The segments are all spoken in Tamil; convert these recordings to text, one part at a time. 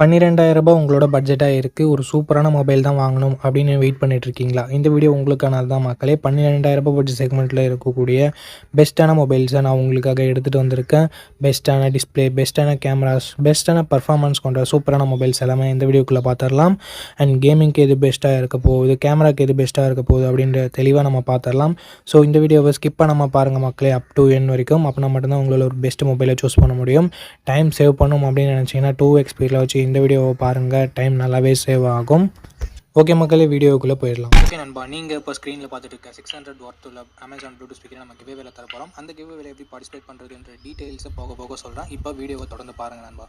பன்னிரெண்டாயிரரூபா உங்களோட பட்ஜெட்டாக இருக்குது ஒரு சூப்பரான மொபைல் தான் வாங்கணும் அப்படின்னு வெயிட் பண்ணிட்டு இருக்கீங்களா இந்த வீடியோ உங்களுக்கானது தான் மக்களே. பன்னிரெண்டாயிரம் ரூபாய் பட்ஜெட் செக்மெண்ட்டில் இருக்கக்கூடிய பெஸ்ட்டான மொபைல்ஸை நான் உங்களுக்காக எடுத்துகிட்டு வந்திருக்கேன். பெஸ்ட்டான டிஸ்ப்ளே பெஸ்ட்டான கேமராஸ் பெஸ்ட்டான பர்ஃபார்மன்ஸ் கொண்ட சூப்பரான மொபைல்ஸ் எல்லாமே இந்த வீடியோக்குள்ளே பார்த்துடலாம் அண்ட் கேமிங்க்கு எது பெஸ்ட்டாக இருக்க போகுது? கேமராக்கு எது பெஸ்ட்டாக இருக்க போகுது? அப்படின்ற தெளிவாக நம்ம பார்த்துடலாம் ஸோ இந்த வீடியோவை ஸ்கிப் பண்ணாமல் பாருங்கள் மக்களே. அப் டு என் வரைக்கும். அப்படின்னா மட்டும்தான் உங்களால் ஒரு பெஸ்ட் மொபைலை சூஸ் பண்ண முடியும். டைம் சேவ் பண்ணும் அப்படின்னு நினச்சிங்கன்னா டூ எக்ஸ்பீரியில் வச்சு இந்த வீடியோவை பாருங்கள் டைம் நல்லாவே சேவ் ஆகும். ஓகே மக்களே வீடியோக்குள்ளே போயிடலாம். ஓகே நண்பா நீங்கள் இப்போ ஸ்க்ரீனில் பார்த்துட்டு இருக்க சிக்ஸ் ஹண்ட்ரட் ஒர்த் உள்ள அமேசான் ப்ளூடூத் ஸ்பீக்கர் நம்ம கிவே வேலை தர போகிறோம் அந்த கிவே வேலை எப்படி பார்ட்டிசிபேட் பண்ணுறதுன்ற டீட்டெயில்ஸை போக போக சொல்கிறேன் இப்போ வீடியோவை தொடர்ந்து பாருங்கள் நண்பா.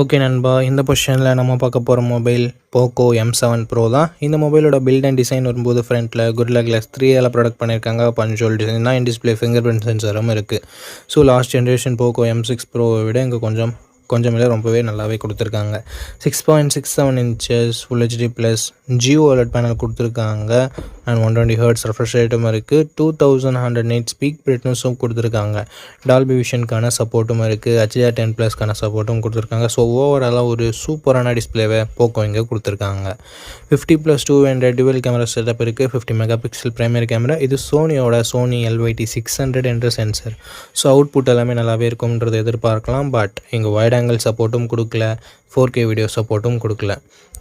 ஓகே நண்பா இந்த பொசிஷனில் நம்ம பார்க்க போகிற mobile Poco M seven Pro தான். இந்த மொபைலோட பில்ட் அண்ட் டிசைன் வரும்போது ஃப்ரண்ட்டில் குட்லா கிளாஸ் த்ரீ எல்லாம் ப்ராடக்ட் பண்ணியிருக்காங்க பஞ்சோல் டிசைன் தான். டிஸ்பிளே ஃபிங்கர் பிரிண்ட் சென்சரும் இருக்குது so last generation Poco M six ப்ரோவை விட இங்கே கொஞ்சம் கொஞ்சம் இல்லை ரொம்பவே நல்லாவே கொடுத்துருக்காங்க. Six point six seven inches full HD plus Jio அலர்ட் பேனல் கொடுத்துருக்காங்க. And one twenty hertz refresh ரேட்டும் இருக்குது two thousand hundred nits peak பிரிட்னஸும் கொடுத்துருக்காங்க. டால்பி விஷனுக்கான சப்போர்ட்டும் இருக்குது ஹெச்டிஆர் டென் ப்ளஸ்க்கான சப்போர்ட்டும் கொடுத்துருக்காங்க. ஸோ ஓவராலாக ஒரு சூப்பரான டிஸ்பிளேவை போக்கோ இங்கே கொடுத்துருக்காங்க. Fifty plus two hundred dual camera setup இருக்குது fifty mega pixel primary camera இது சோனியோட சோனி எல்வைடி சிக்ஸ் ஹண்ட்ரட் என்ற சென்சர் ஸோ அவுட்புட் எல்லாமே நல்லாவே இருக்கும்ன்றதை எதிர்பார்க்கலாம். பட் இங்கே வைட் ஆங்கிள் சப்போர்ட்டும் கொடுக்கல ஃபோர் கே வீடியோ சப்போர்ட்டும் கொடுக்கல.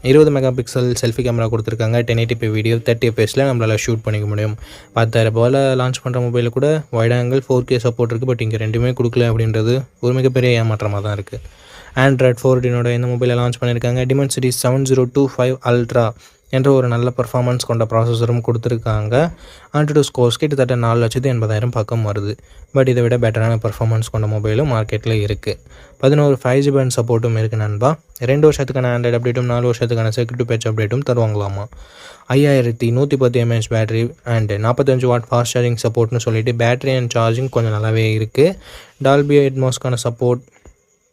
இருபது மெகா பிக்சல் செல்ஃபி கேமரா கொடுத்துருக்காங்க டென் எயிட்டி வீடியோ தேர்ட்டி எஃப்எஸில் நம்மளால் ஷூட் பண்ணிக்க முடியும். பத்தாயிரம் ரூபாயில் லான்ச் பண்ணுற மொபைலில் கூட wide angle four K support இருக்குது பட் இங்கே ரெண்டுமே கொடுக்கல அப்படின்றது ஒரு மிகப்பெரிய ஏமாற்றமாக தான் இருக்குது ஆண்ட்ராய்ட் ஃபோர்டீனோட இந்த மொபைலை லான்ச் பண்ணியிருக்காங்க. Dimensity seven zero two five ultra என்ற ஒரு நல்ல பர்ஃபார்மன்ஸ் கொண்ட ப்ராசஸரும் கொடுத்துருக்காங்க. ஆண்ட்ராய்டு ஸ்கோர்ஸ் கிட்டத்தட்ட நாலு லட்சத்து எண்பதாயிரம் பக்கம் வருது. பட் இதை விட பெட்டரான பர்ஃபார்மன்ஸ் கொண்ட மொபைலும் மார்க்கெட்டில் இருக்குது பதினோரு ஃபைவ் ஜி பேண்ட் சப்போர்ட்டும் இருக்குது நண்பா. ரெண்டு வருஷத்துக்கான ஆண்ட்ராய்டு அப்டேட்டும் நாலு வருஷத்துக்கான செக்யூரிட்டி பேட்ச் அப்டேட்டும் தருவாங்களாமா? ஐயாயிரத்தி நூற்றி பத்து எம்ஏஹெச் பேட்டரி அண்ட் நாற்பத்தஞ்சு வாட் ஃபாஸ்ட் சார்ஜிங் சப்போர்ட்னு சொல்லிட்டு பேட்டரி அண்ட் சார்ஜிங் கொஞ்சம் நல்லாவே இருக்குது டால்பி எட்மாஸ்க்கான சப்போர்ட்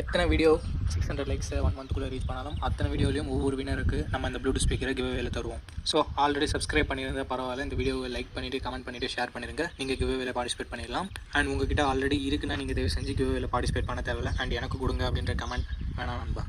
எத்தனை video six hundred likes one மந்த்க்குள்ளே reach பண்ணாலும் அத்தனை வீடியோலையும் ஒவ்வொரு வினருக்கு நம்ம இந்த ப்ளூடூத் ஸ்பீக்கரை கிவ் தருவோம். ஸோ ஆல்ரெடி சப்ஸ்கிரைப் பண்ணியிருந்தால் பரவாயில்ல. இந்த வீடியோவை லைக் பண்ணிவிட்டு கமெண்ட் பண்ணிவிட்டு ஷேர் பண்ணிடுங்க நீங்கள் கிவ் பார்ட்டிசிபேட் பண்ணிடலாம். அண்ட் உங்ககிட்ட ஆல்ரெடி இருக்குன்னா நீங்கள் தயவு செஞ்சு கிவ் பார்ட்டிசிபேட் பண்ண தேவையில்ல. அண்ட் எனக்கு கொடுங்க அப்படின்ற கமெண்ட் வேணாம் நண்பா.